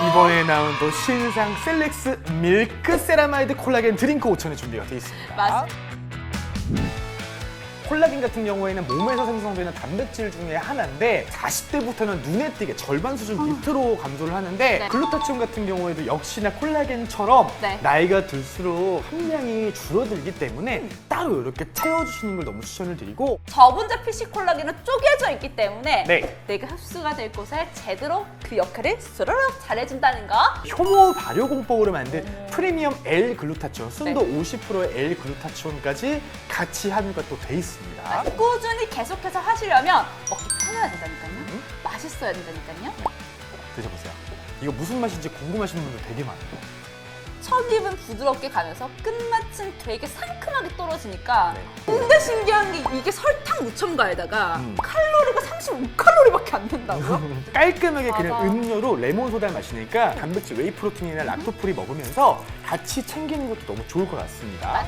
이번에 나온 또 신상 셀렉스 밀크 세라마이드 콜라겐 드링크 5천에 준비가 되어 있습니다. 맞- 콜라겐 같은 경우에는 몸에서 생성되는 단백질 중에 하나인데 40대부터는 눈에 띄게 절반 수준 밑으로 감소를 하는데 네. 글루타치온 같은 경우에도 역시나 콜라겐처럼 네. 나이가 들수록 함량이 줄어들기 때문에 따로 이렇게 채워주시는 걸 너무 추천을 드리고 저분자 PC 콜라겐은 쪼개져 있기 때문에 네. 내가 흡수가 될 곳에 제대로 그 역할을 스르륵 잘해준다는 거. 효모 발효 공법으로 만든 프리미엄 L 글루타치온, 순도 네. 50%의 L 글루타치온까지 같이 함유가 또 돼 있 습니다. 꾸준히 계속해서 하시려면 먹기 편해야 된다니까요. 음. 맛있어야 된다니까요. 드셔보세요. 이거 무슨 맛인지 궁금하시는 분들 되게 많아요. 첫 입은 부드럽게 가면서 끝맛은 되게 상큼하게 떨어지니까 네. 근데 신기한 게 이게 설탕 무첨가에다가 음. 칼로리가 35칼로리밖에 안 된다고요? 깔끔하게 그냥 맞아. 음료로 레몬 소다 마시니까 단백질 웨이 프로틴이나 락토프리 먹으면서 같이 챙기는 것도 너무 좋을 것 같습니다.